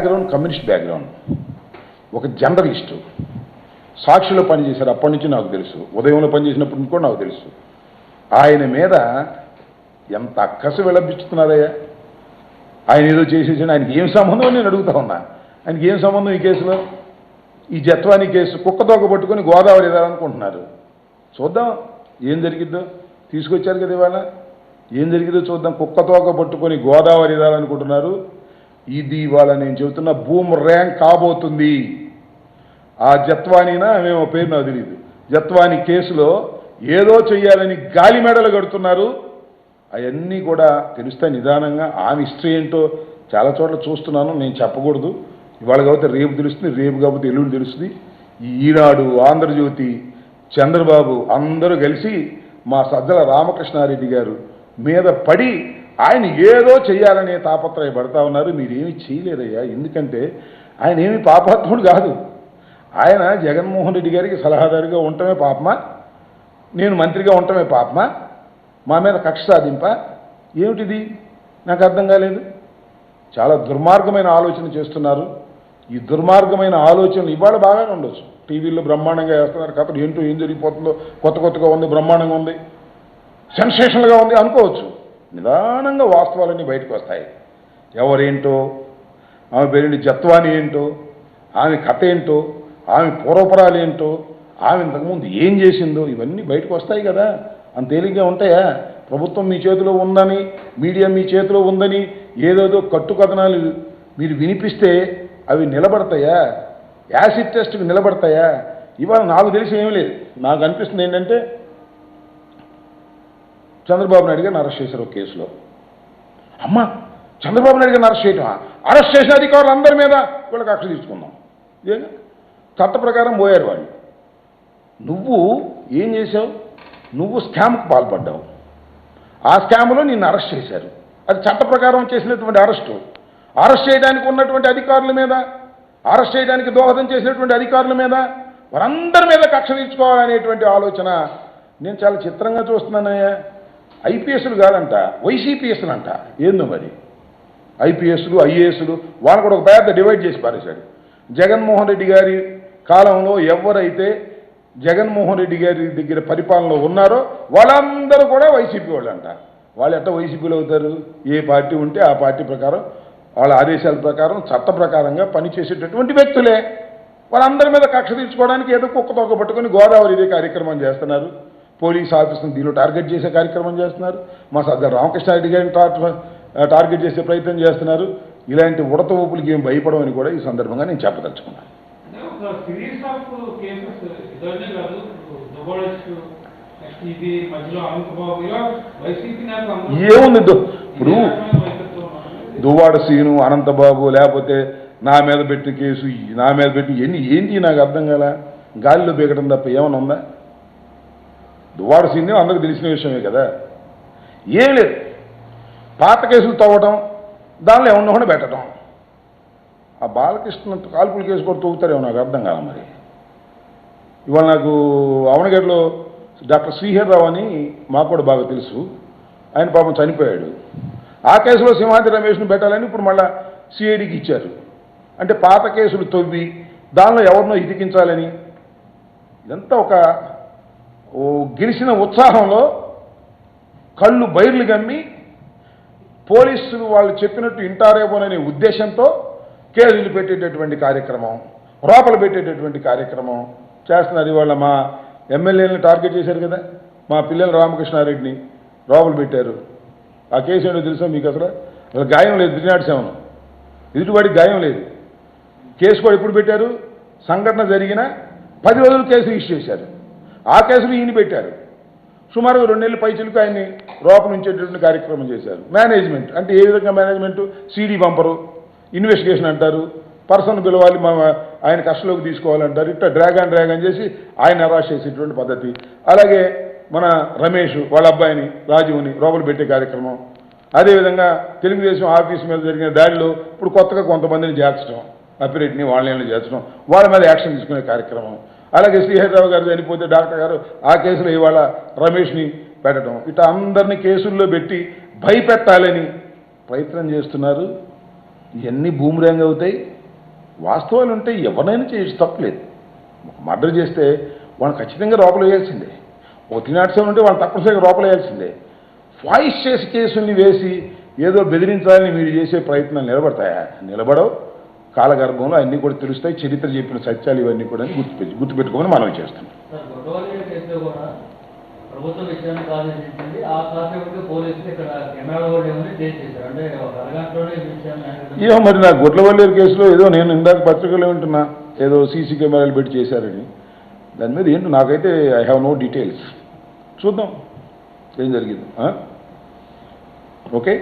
Background communist background. ఒక journalist. సాక్షిలో పనిచేశారు అప్పటి నుంచి నాకు తెలుసు. ఉదయంలో పనిచేసినప్పటి నుంచి కూడా నాకు తెలుసు. ఆయన మీద ఎంత అక్కసు విలపించుతున్నారయ్యా ఆయన ఏదో చేసేసి ఆయనకి ఏం సంబంధం నేను అడుగుతా ఉన్నా. ఆయనకి ఏం సంబంధం ఈ కేసులో? ఈ జత్వాని కేసు కుక్కతోక పట్టుకొని గోదావరి అనుకుంటున్నారు చూద్దాం ఏం జరిగిద్దో? తీసుకొచ్చారు కదా ఇవాళ. ఏం జరిగిందో చూద్దాం. కుక్కతోక పట్టుకొని గోదావరి ఎదాలనుకుంటున్నారు ఇది ఇవాళ నేను చెబుతున్న భూమ్ ర్యాంక్ కాబోతుంది. ఆ జత్వానీనా మేము పేరు నాకు తెలియదు జత్వాని కేసులో ఏదో చెయ్యాలని గాలి మెడలు కడుతున్నారు. అవన్నీ కూడా తెలుస్తే నిదానంగా ఆమె హిస్టరీ ఏంటో చాలా చోట్ల చూస్తున్నాను నేను చెప్పకూడదు. ఇవాళ కాబట్టి రేపు తెలుస్తుంది రేపు కాబట్టి ఎల్లుండి తెలుస్తుంది. ఈనాడు ఆంధ్రజ్యోతి చంద్రబాబు అందరూ కలిసి మా సజ్జల రామకృష్ణారెడ్డి గారు మీద పడి ఆయన ఏదో చేయాలనే తాపత్రయపడతా ఉన్నారు. మీరేమి చేయలేదయ్యా. ఎందుకంటే ఆయన ఏమి పాపాత్ముడు కాదు. ఆయన జగన్మోహన్ రెడ్డి గారికి సలహాదారుగా ఉండటమే పాపమా? నేను మంత్రిగా ఉండటమే పాపమా? మా మీద కక్ష సాధింప? ఏమిటిది? నాకు అర్థం కాలేదు. చాలా దుర్మార్గమైన ఆలోచన చేస్తున్నారు. ఈ దుర్మార్గమైన ఆలోచనలు ఇవాళ బాగానే ఉండొచ్చు. టీవీలో బ్రహ్మాండంగా వేస్తున్నారు కథలు ఏంటో ఏం జరిగిపోతుందో కొత్త కొత్తగా ఉంది బ్రహ్మాండంగా ఉంది సెన్సేషనల్గా ఉంది అనుకోవచ్చు. నిదానంగా వాస్తవాలన్నీ బయటకు వస్తాయి. ఎవరేంటో ఆమె పెరిగిన జత్వాని ఏంటో ఆమె కథ ఏంటో ఆమె పూర్వపరాలు ఏంటో ఆమె ఇంతకుముందు ఏం చేసిందో ఇవన్నీ బయటకు వస్తాయి కదా. అంత తేలిగ్గా ఉంటాయా? ప్రభుత్వం మీ చేతిలో ఉందని మీడియా మీ చేతిలో ఉందని ఏదేదో కట్టుకథనాలు మీరు వినిపిస్తే అవి నిలబడతాయా? యాసిడ్ టెస్ట్కి నిలబడతాయా? ఇవాళ నాకు తెలిసి ఏమీ లేదు. నాకు అనిపిస్తుంది ఏంటంటే చంద్రబాబు నాయుడు గారిని అరెస్ట్ చేశారు ఒక కేసులో. అమ్మా చంద్రబాబు నాయుడు గారిని అరెస్ట్ చేయటమా? అరెస్ట్ చేసిన అధికారులు అందరి మీద వీళ్ళకి అక్ష తీసుకుందాం. ఇదేగా చట్ట ప్రకారం పోయారు వాళ్ళు. నువ్వు ఏం చేసావు నువ్వు స్కామ్కి పాల్పడ్డావు. ఆ స్కామ్లో నిన్ను అరెస్ట్ చేశారు. అది చట్ట ప్రకారం చేసినటువంటి అరెస్టు. అరెస్ట్ చేయడానికి ఉన్నటువంటి అధికారుల మీద అరెస్ట్ చేయడానికి దోహదం చేసినటువంటి అధికారుల మీద వారందరి మీద కక్ష తీర్చుకోవాలనేటువంటి ఆలోచన నేను చాలా చిత్రంగా చూస్తున్నానయ్యా. ఐపీఎస్లు కాదంట వైసీపీఎస్లు అంట ఏందో మరి? ఐపీఎస్లు ఐఏఎస్లు వాళ్ళు కూడా ఒక పెద్ద డివైడ్ చేసి పారేశాడు జగన్మోహన్ రెడ్డి గారి కాలంలో ఎవరైతే జగన్మోహన్ రెడ్డి గారి దగ్గర పరిపాలనలో ఉన్నారో వాళ్ళందరూ కూడా వైసీపీ వాళ్ళు అంట వాళ్ళు ఎట్ట వైసీపీలో అవుతారు? ఏ పార్టీ ఉంటే ఆ పార్టీ ప్రకారం వాళ్ళ ఆదేశాల ప్రకారం చట్ట ప్రకారంగా పనిచేసేటటువంటి వ్యక్తులే. వాళ్ళందరి మీద కక్ష తీర్చుకోవడానికి ఏదో కుక్క తొక్క పట్టుకొని గోదావరి ఇదే కార్యక్రమం చేస్తున్నారు. పోలీస్ ఆఫీస్ని దీనిలో టార్గెట్ చేసే కార్యక్రమం చేస్తున్నారు. మా సర్దార్ రామకృష్ణారెడ్డి గారిని టార్- టార్గెట్ చేసే ప్రయత్నం చేస్తున్నారు. ఇలాంటి ఉడత ఊపులకి ఏం భయపడమని కూడా ఈ సందర్భంగా నేను చెప్పదలుచుకున్నాను. కాదు ఏముంది ఇప్పుడు? దువ్వాడ సీను అనంతబాబు లేకపోతే నా మీద పెట్టి కేసు నా మీద పెట్టి ఎన్ని ఏంటి నాకు అర్థం కాల? గాలిలో బీగడం తప్ప ఏమైనా ఉందా? దువ్వాడ సీను అందరికి తెలిసిన విషయమే కదా. ఏం లేదు. పాత కేసులు తవ్వటం దానిలో ఏమన్నా కూడా పెట్టడం ఆ బాలకృష్ణ కాల్పులు కేసు కూడా తవ్వుతారేమో నాకు అర్థం కాదు మరి. ఇవాళ నాకు అవనగడ్లో డాక్టర్ శ్రీహర్ రావు అని మాకు కూడా బాగా తెలుసు. ఆయన పాపం చనిపోయాడు. ఆ కేసులో సింహాద్రి రమేష్ను పెట్టాలని ఇప్పుడు మళ్ళా సిఐడికి ఇచ్చారు. అంటే పాత కేసులు తవ్వి దానిలో ఎవరినో ఇదికించాలని ఇదంతా ఒక ఓ గెలిచిన ఉత్సాహంలో కళ్ళు బైర్లు గమ్మి పోలీసులు వాళ్ళు చెప్పినట్టు ఇంటారేమోననే ఉద్దేశంతో కేసులు పెట్టేటటువంటి కార్యక్రమం రోపలు పెట్టేటటువంటి కార్యక్రమం చేస్తున్నారు. ఇవాళ మా ఎమ్మెల్యేలను టార్గెట్ చేశారు కదా మా పిల్లల రామకృష్ణారెడ్డిని రోపలు పెట్టారు. ఆ కేసు ఏంటో తెలుసా మీకు అసలు? అసలు గాయం లేదు త్రినాటి సెవెన్ ఎదుటివాడికి గాయం లేదు. కేసు కూడా ఎప్పుడు పెట్టారు? సంఘటన జరిగిన పది రోజులు కేసు రిజిస్టర్ చేశారు. ఆ కేసులు ఈయన పెట్టారు. సుమారు రెండు నెలల పైచలకు ఆయన్ని రోపం ఉంచేటటువంటి కార్యక్రమం చేశారు. మేనేజ్మెంట్ అంటే ఏ విధంగా మేనేజ్మెంట్ సీడీ పంపరు ఇన్వెస్టిగేషన్ అంటారు పర్సన్ పిలవాలి మా ఆయన కష్టలోకి తీసుకోవాలంటారు ఇట్లా డ్రాగ్ అండ్ డ్రాగ్ అని చేసి ఆయన అరాష్ చేసేటువంటి పద్ధతి. అలాగే మన రమేష్ వాళ్ళ అబ్బాయిని రాజుని రోపలు పెట్టే కార్యక్రమం. అదేవిధంగా తెలుగుదేశం ఆఫీస్ మీద జరిగిన దాడిలో ఇప్పుడు కొత్తగా కొంతమందిని చేర్చడం అప్పిరెడ్డిని వాళ్ళని చేర్చడం వాళ్ళ మీద యాక్షన్ తీసుకునే కార్యక్రమం. అలాగే శ్రీహరిరావు గారు చనిపోతే డాక్టర్ గారు ఆ కేసులో ఇవాళ రమేష్ని పెట్టడం. ఇట్లా అందరినీ కేసుల్లో పెట్టి భయపెట్టాలని ప్రయత్నం చేస్తున్నారు. ఇవన్నీ భూమిరంగ్ అవుతాయి. వాస్తవాలు ఉంటే ఎవరినైనా చేయొచ్చు తప్పలేదు. మర్డర్ చేస్తే వాళ్ళు ఖచ్చితంగా లోపల వేయాల్సిందే. ఒక సెవెన్ ఉంటే వాళ్ళు తప్పనిసరిగా లోపల వేయాల్సిందే. వాయిస్ చేసి కేసుల్ని వేసి ఏదో బెదిరించాలని మీరు చేసే ప్రయత్నాలు నిలబడతాయా? నిలబడవు. కాలగర్భంలో అన్నీ కూడా తెలుస్తాయి చరిత్ర చెప్పిన సత్యాలు ఇవన్నీ కూడా గుర్తుపెట్టి గుర్తుపెట్టుకోమని మనం handle ఏమో మరి నా గుడ్లవల్లేరు కేసులో ఏదో నేను ఇందాక పత్రికలో వింటున్నా ఏదో సీసీ కెమెరాలు పెట్టి చేశారని. దాని మీద ఏంటో నాకైతే ఐ హ్యావ్ నో డీటెయిల్స్ చూద్దాం. ఏం జరిగింది ఓకే?